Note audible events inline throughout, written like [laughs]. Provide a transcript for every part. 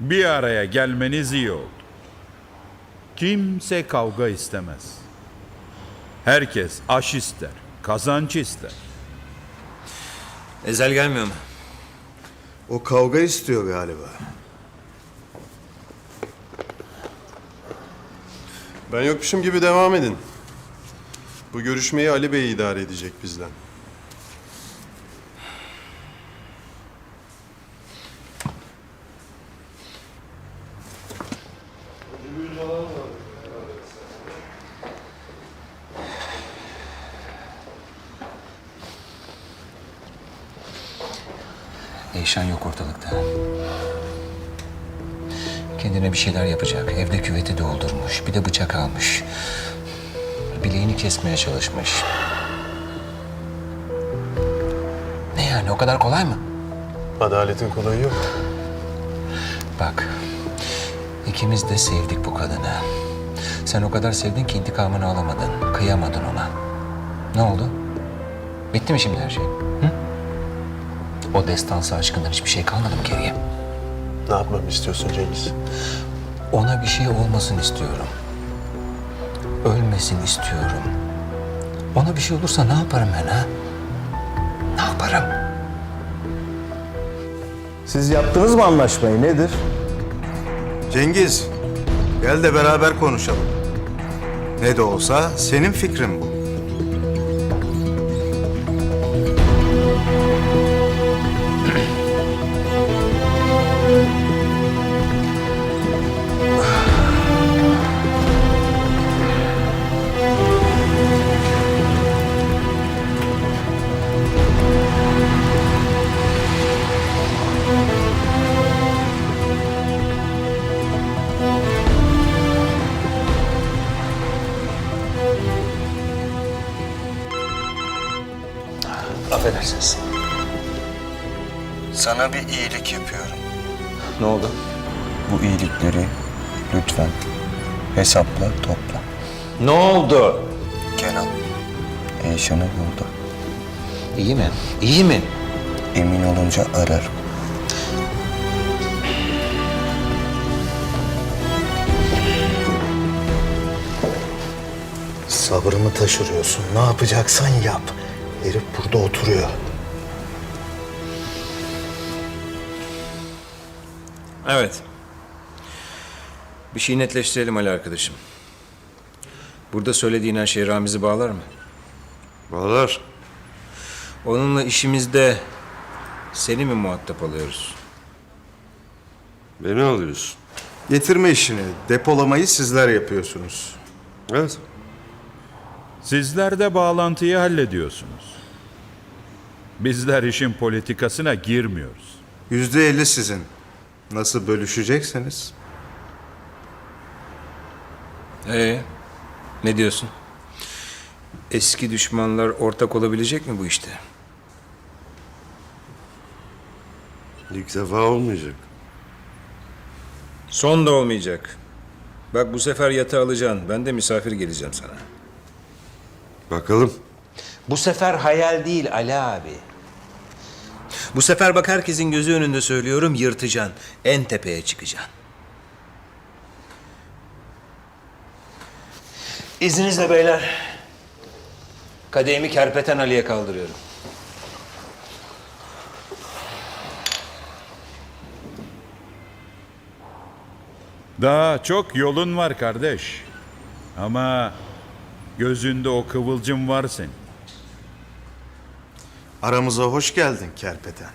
Bir araya gelmeniz iyi oldu. Kimse kavga istemez. Herkes aş ister, kazanç ister. Ezel gelmiyor mu? O kavga istiyor galiba. Ben yokmuşum gibi devam edin. Bu görüşmeyi Ali Bey idare edecek bizden. Eyşan yok ortalıkta. Kendine bir şeyler yapacak. Evde küveti doldurmuş. Bir de bıçak almış. Bileğini kesmeye çalışmış. Ne yani o kadar kolay mı? Adaletin kolayı yok. Bak. ikimiz de sevdik bu kadını. Sen o kadar sevdin ki intikamını alamadın. Kıyamadın ona. Ne oldu? Bitti mi şimdi her şey? Hı? O destansı aşkından hiçbir şey kalmadı mı geriye? Ne yapmamı istiyorsun Cengiz? Ona bir şey olmasın istiyorum. Ölmesin istiyorum. Ona bir şey olursa ne yaparım ben ha? Ne yaparım? Siz yaptınız mı anlaşmayı nedir? Cengiz, gel de beraber konuşalım. Ne de olsa senin fikrin bu. Affedersiniz. Sana bir iyilik yapıyorum. Ne oldu? Bu iyilikleri lütfen hesapla topla. Ne oldu? Kenan, Eyşan'ı buldu. İyi mi? İyi mi? Emin olunca ararım. Sabrımı taşırıyorsun. Ne yapacaksan yap. Herif burada oturuyor. Evet. Bir şey netleştirelim Ali arkadaşım. Burada söylediğin her şey Ramiz'i bağlar mı? Bağlar. Onunla işimizde seni mi muhatap alıyoruz? Beni alıyorsun. Getirme işini, depolamayı sizler yapıyorsunuz. Evet. Sizler de bağlantıyı hallediyorsunuz. Bizler işin politikasına girmiyoruz. Yüzde elli sizin. Nasıl bölüşecekseniz. Ee, ne diyorsun? Eski düşmanlar ortak olabilecek mi bu işte? İlk defa olmayacak. Son da olmayacak. Bak bu sefer yatağı alacaksın. Ben de misafir geleceğim sana. Bakalım. Bu sefer hayal değil Ali abi. Bu sefer bak herkesin gözü önünde söylüyorum yırtacaksın. En tepeye çıkacaksın. İzninizle beyler. Kadehimi Kerpeten Ali'ye kaldırıyorum. Daha çok yolun var kardeş. Ama gözünde o kıvılcım var senin. Aramıza hoş geldin Kerpeten.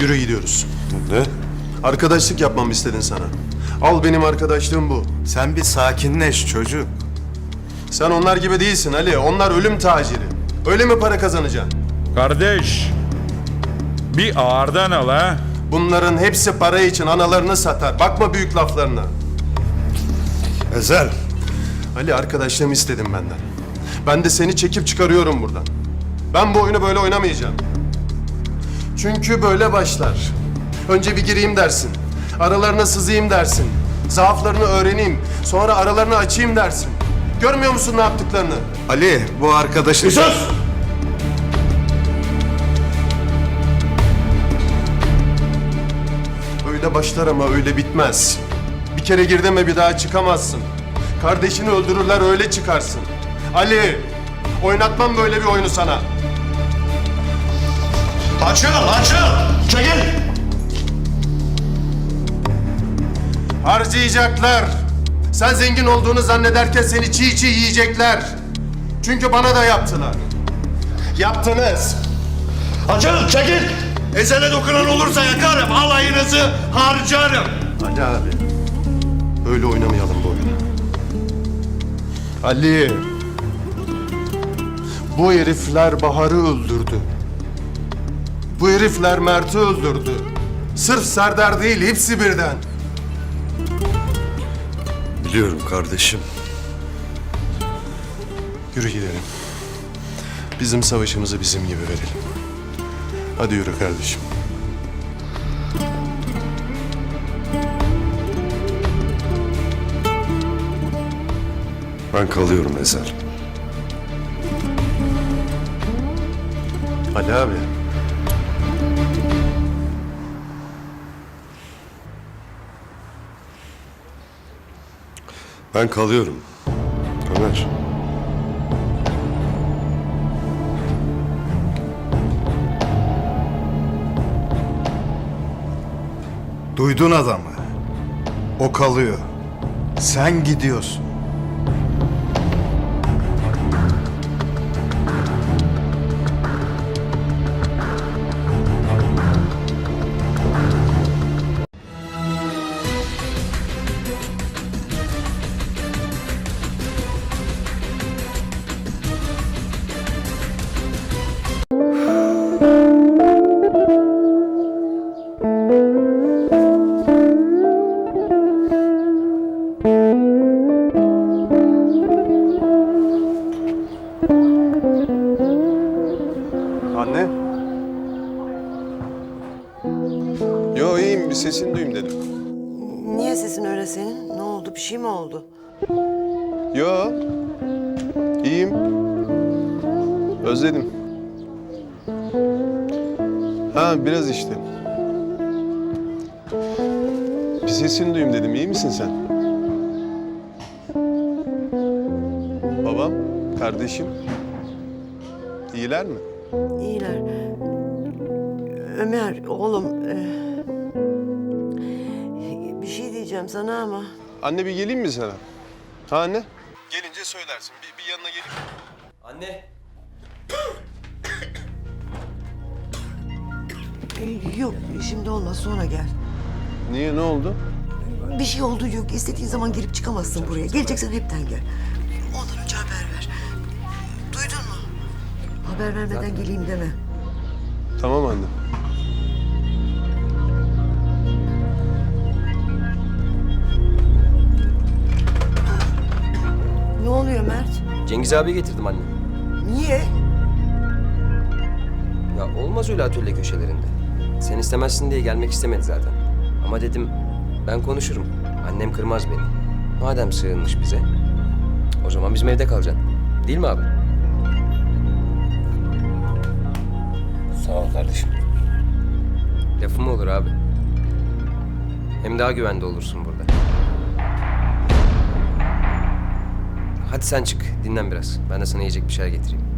Yürü gidiyoruz. Ne? Arkadaşlık yapmamı istedin sana. Al benim arkadaşlığım bu. Sen bir sakinleş çocuk. Sen onlar gibi değilsin Ali. Onlar ölüm taciri. Öyle mi para kazanacaksın? Kardeş, bir ağırdan al ha. Bunların hepsi para için analarını satar. Bakma büyük laflarına. Ezel. Ali arkadaşlarımı istedim benden. Ben de seni çekip çıkarıyorum buradan. Ben bu oyunu böyle oynamayacağım. Çünkü böyle başlar. Önce bir gireyim dersin. Aralarına sızayım dersin. Zaaflarını öğreneyim. Sonra aralarını açayım dersin. Görmüyor musun ne yaptıklarını? Ali bu arkadaşın... Sus! Öyle başlar ama öyle bitmez. Bir kere girdin mi bir daha çıkamazsın. Kardeşini öldürürler öyle çıkarsın. Ali, oynatmam böyle bir oyunu sana. Açıl, açıl! Çekil! Harcayacaklar. Sen zengin olduğunu zannederken seni çiğ çiğ yiyecekler. Çünkü bana da yaptılar. Yaptınız. Açıl, çekil! Ezele dokunan olursa yakarım, alayınızı harcarım. Ali abi. Öyle oynamayalım bu oyunu. Ali. Bu herifler Bahar'ı öldürdü. Bu herifler Mert'i öldürdü. Sırf Serdar değil, hepsi birden. Biliyorum kardeşim. Yürü gidelim. Bizim savaşımızı bizim gibi verelim. Hadi yürü kardeşim. Ben kalıyorum Ezel. Ali abi. Ben kalıyorum. Ömer. Duydun adamı. O kalıyor. Sen gidiyorsun. Anne. Yo iyiyim bir sesini duyayım dedim. Niye sesin öyle senin? Ne oldu? Bir şey mi oldu? Yo. iyiyim. Özledim. Ha biraz işte. Bir sesini duyayım dedim. İyi misin sen? Babam, kardeşim. İyiler mi? İyiler. Ömer, oğlum... e, bir şey diyeceğim sana ama... Anne bir geleyim mi sana? Ha anne? Gelince söylersin. Bir, bir yanına geleyim. Anne. e, Yok, şimdi olmaz. Sonra gel. Niye? Ne oldu? Bir şey olduğu yok. İstediğin zaman girip çıkamazsın buraya. Geleceksen hepten gel. Haber vermeden geleyim deme. Tamam anne. Ne oluyor Mert? Cengiz abi getirdim anne. Niye? Ya olmaz öyle atölye köşelerinde. Sen istemezsin diye gelmek istemedi zaten. Ama dedim ben konuşurum. Annem kırmaz beni. Madem sığınmış bize. O zaman bizim evde kalacaksın. Değil mi abi? Sağ ol kardeşim. Lafım mı olur abi? Hem daha güvende olursun burada. Hadi sen çık, dinlen biraz. Ben de sana yiyecek bir şeyler getireyim.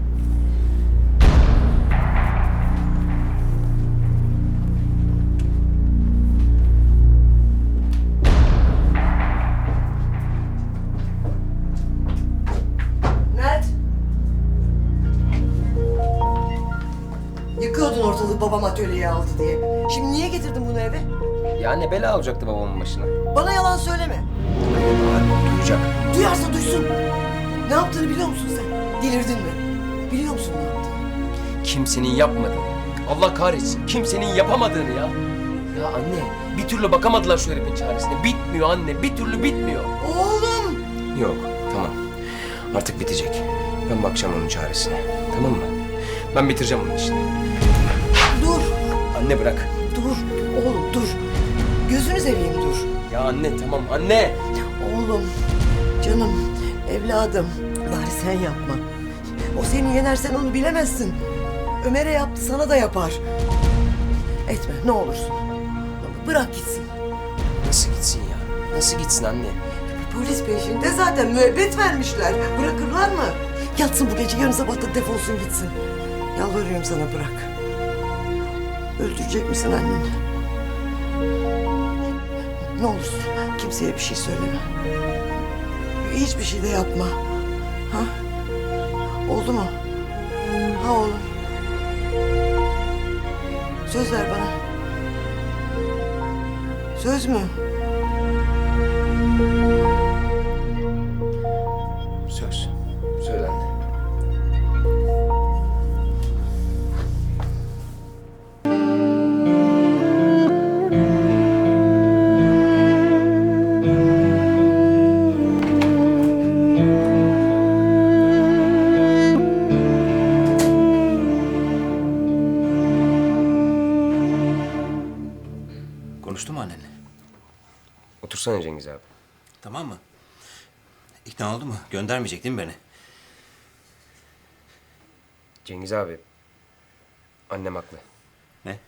Yıkıyordun ortalığı babam atölyeye aldı diye. Şimdi niye getirdin bunu eve? Ya anne bela olacaktı babamın başına. Bana yalan söyleme. Duyacak. Duyarsa duysun. Ne yaptığını biliyor musun sen? Delirdin mi? Biliyor musun ne yaptığını? Kimsenin yapmadığını. Allah kahretsin. Kimsenin yapamadığını ya. Ya anne bir türlü bakamadılar şu herifin çaresine. Bitmiyor anne. Bir türlü bitmiyor. Oğlum! Yok tamam. Artık bitecek. Ben bakacağım onun çaresine. Tamam mı? Ben bitireceğim onun işini. Anne bırak. Dur! Oğlum dur! Gözünü seveyim dur. Ya anne tamam anne. Oğlum, canım, evladım. Bari sen yapma. O seni yenersen onu bilemezsin. Ömer'e yaptı sana da yapar. Etme ne olursun. Bırak gitsin. Nasıl gitsin anne? Polis peşinde zaten müebbet vermişler. Bırakırlar mı? Yatsın bu gece yarın sabah da defolsun gitsin. Yalvarıyorum sana bırak. Öldürecek misin anneni? Ne olursun kimseye bir şey söyleme. Hiçbir şey de yapma. Ha? Oldu mu? Ha oğlum. Söz ver bana. Söz mü? Göndermeyecek değil mi beni? Cengiz abi. Annem haklı. Ne?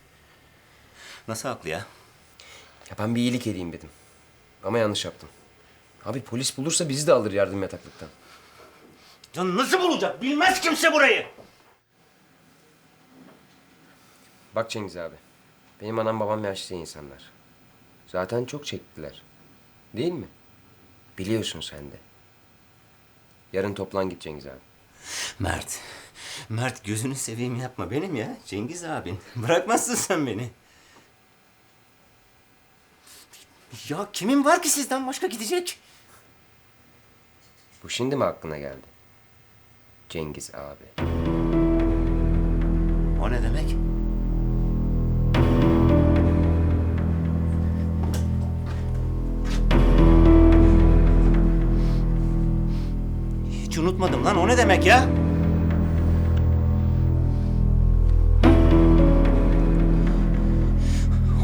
Nasıl haklı ya? Ya ben bir iyilik edeyim dedim. Ama yanlış yaptım. Abi polis bulursa bizi de alır yardım yataklıktan. Ya nasıl bulacak? Bilmez kimse burayı. Bak Cengiz abi. Benim anam babam yaşlı insanlar. Zaten çok çektiler. Değil mi? Biliyorsun sen de. Yarın toplan git Cengiz abi. Mert. Mert gözünü seveyim yapma benim ya. Cengiz abin. [laughs] Bırakmazsın sen beni. Ya kimin var ki sizden başka gidecek? Bu şimdi mi aklına geldi? Cengiz abi. O ne demek? Unutmadım lan. O ne demek ya?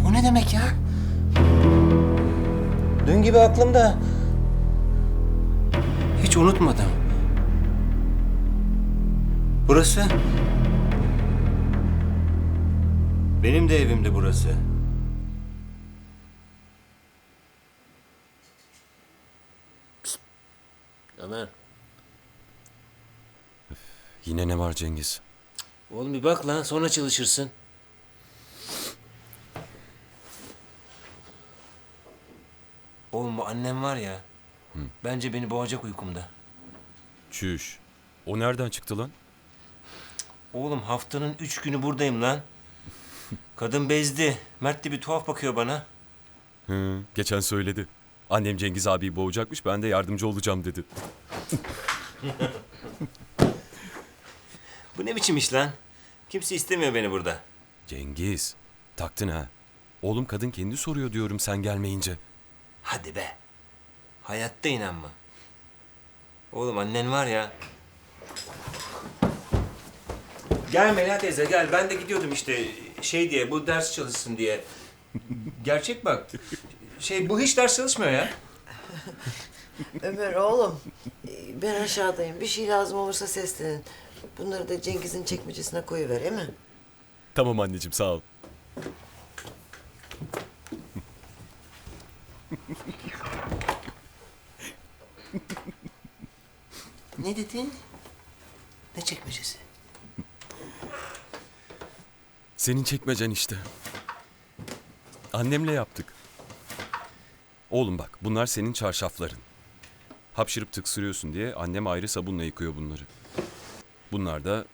O ne demek ya? Dün gibi aklımda. Hiç unutmadım. Burası benim de evimdi burası. Ömer. Yine ne var Cengiz? Oğlum bir bak lan sonra çalışırsın. Oğlum bu annem var ya. Bence beni boğacak uykumda. Çüş. O nereden çıktı lan? Oğlum haftanın üç günü buradayım lan. Kadın bezdi. Mert de bir tuhaf bakıyor bana. Hı, geçen söyledi. Annem Cengiz abiyi boğacakmış ben de yardımcı olacağım dedi. [laughs] Bu ne biçim iş lan? Kimse istemiyor beni burada. Cengiz taktın ha. Oğlum kadın kendi soruyor diyorum sen gelmeyince. Hadi be. Hayatta inanma. Oğlum annen var ya. Gel Melia teyze gel. Ben de gidiyordum işte şey diye bu ders çalışsın diye. Gerçek bak. Şey bu hiç ders çalışmıyor ya. Ömer oğlum ben aşağıdayım. Bir şey lazım olursa seslenin. Bunları da Cengiz'in çekmecesine koyuver değil mi? Tamam anneciğim sağ ol. Ne dedin? Ne çekmecesi? Senin çekmecen işte. Annemle yaptık. Oğlum bak bunlar senin çarşafların. Hapşırıp tıksırıyorsun diye annem ayrı sabunla yıkıyor bunları. Bunlar da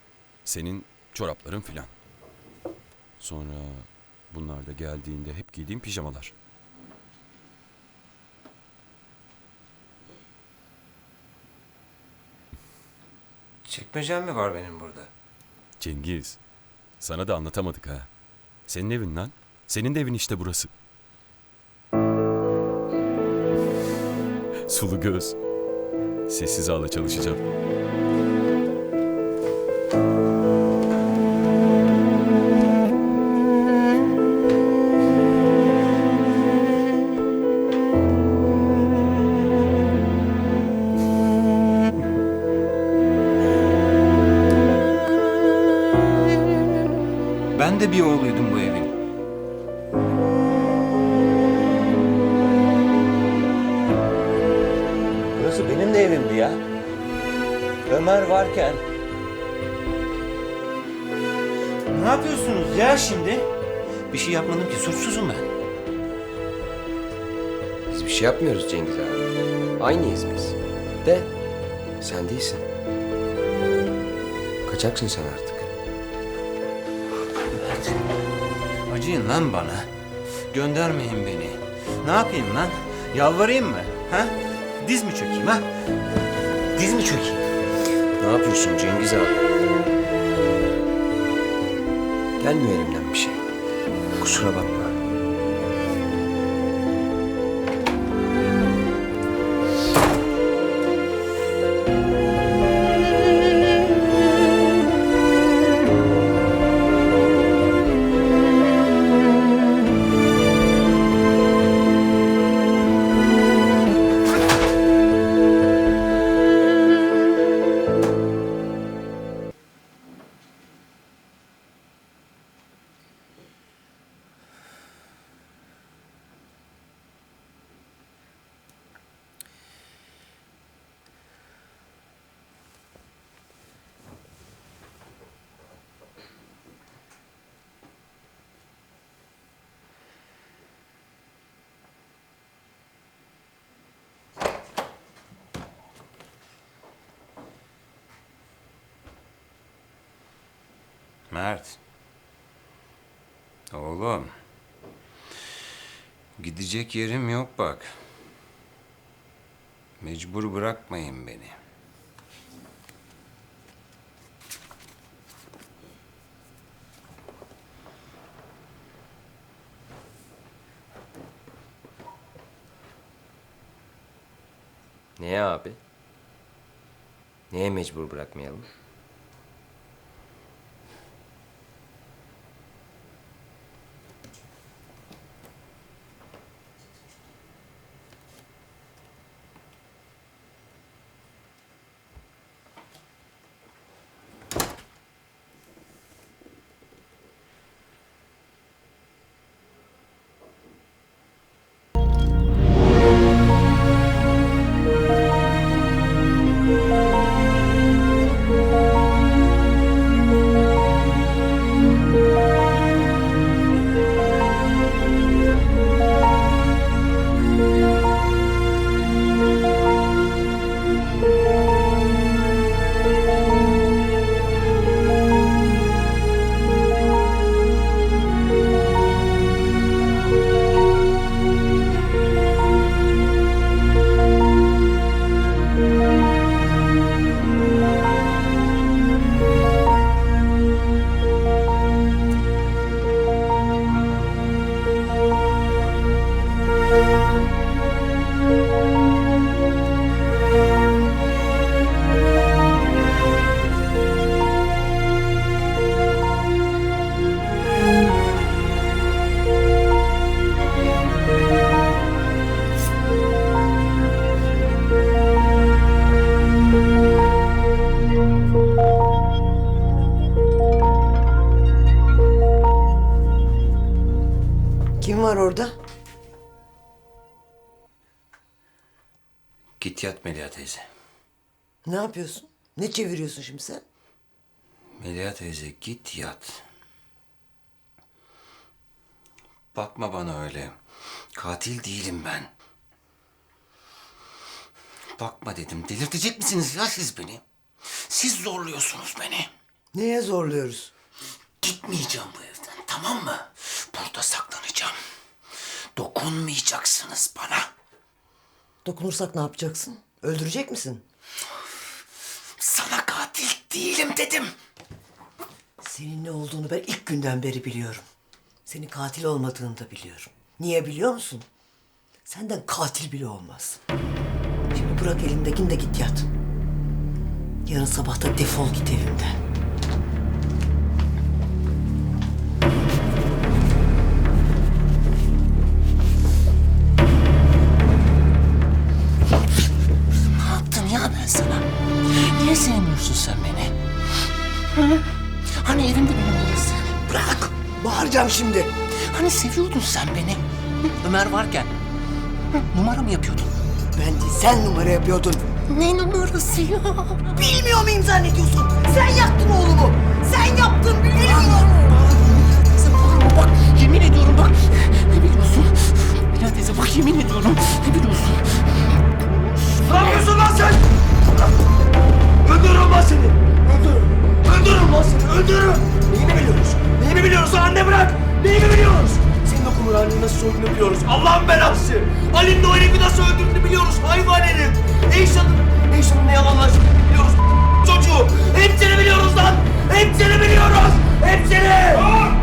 senin çorapların filan. Sonra bunlar da geldiğinde hep giydiğim pijamalar. Çekmecem mi var benim burada? Cengiz, sana da anlatamadık ha. Senin evin lan. Senin de evin işte burası. Sulu göz. Sessiz ağla çalışacağım. Ömer varken. Ne yapıyorsunuz ya şimdi? Bir şey yapmadım ki suçsuzum ben. Biz bir şey yapmıyoruz Cengiz abi. Aynıyız biz. De sen değilsin. Kaçaksın sen artık. Acıyın lan bana. Göndermeyin beni. Ne yapayım lan? Yalvarayım mı? Ha? Diz mi çökeyim ha? Diz mi çökeyim? Ne yapıyorsun Cengiz abi? Gelmiyor elimden bir şey. Kusura bakma. Mert. Oğlum. Gidecek yerim yok bak. Mecbur bırakmayın beni. Neye abi? Neye mecbur bırakmayalım? Ne yapıyorsun? Ne çeviriyorsun şimdi sen? Melia teyze git yat. Bakma bana öyle. Katil değilim ben. Bakma dedim. Delirtecek misiniz ya siz beni? Siz zorluyorsunuz beni. Neye zorluyoruz? Gitmeyeceğim bu evden tamam mı? Burada saklanacağım. Dokunmayacaksınız bana. Dokunursak ne yapacaksın? Öldürecek misin? Değilim dedim. Senin ne olduğunu ben ilk günden beri biliyorum. Senin katil olmadığını da biliyorum. Niye biliyor musun? Senden katil bile olmaz. Şimdi bırak elindekini de git yat. Yarın sabah da defol git evimden. Seviyordun sen beni? Hı? Ömer varken. Hı? Numara mı yapıyordun? Ben değil sen numara yapıyordun. Ne numarası ya? Bilmiyor muyum zannediyorsun? Sen yaktın oğlumu. Sen yaptın biliyorum. Teyze bağırma bak. Yemin ediyorum bak. Ne biliyorsun? Bilal teyze bak yemin ediyorum. Ne biliyorsun? Ne yapıyorsun lan sen? Öldürürüm lan seni. Öldürürüm. Öldürürüm lan seni. Öldürürüm. Neyini biliyoruz? Neyini biliyoruz? Anne bırak. Neyini biliyoruz? Kumarhaneyi nasıl soyduğunu biliyoruz. Allah'ın belası. Ali'nin o herifi nasıl öldürdüğünü biliyoruz. Hayvan herif. Eyşan'ın, Eyşan'ın ne yalanlaştığını biliyoruz. Çocuğu. Hepsini biliyoruz lan. Hepsini biliyoruz. Hepsini.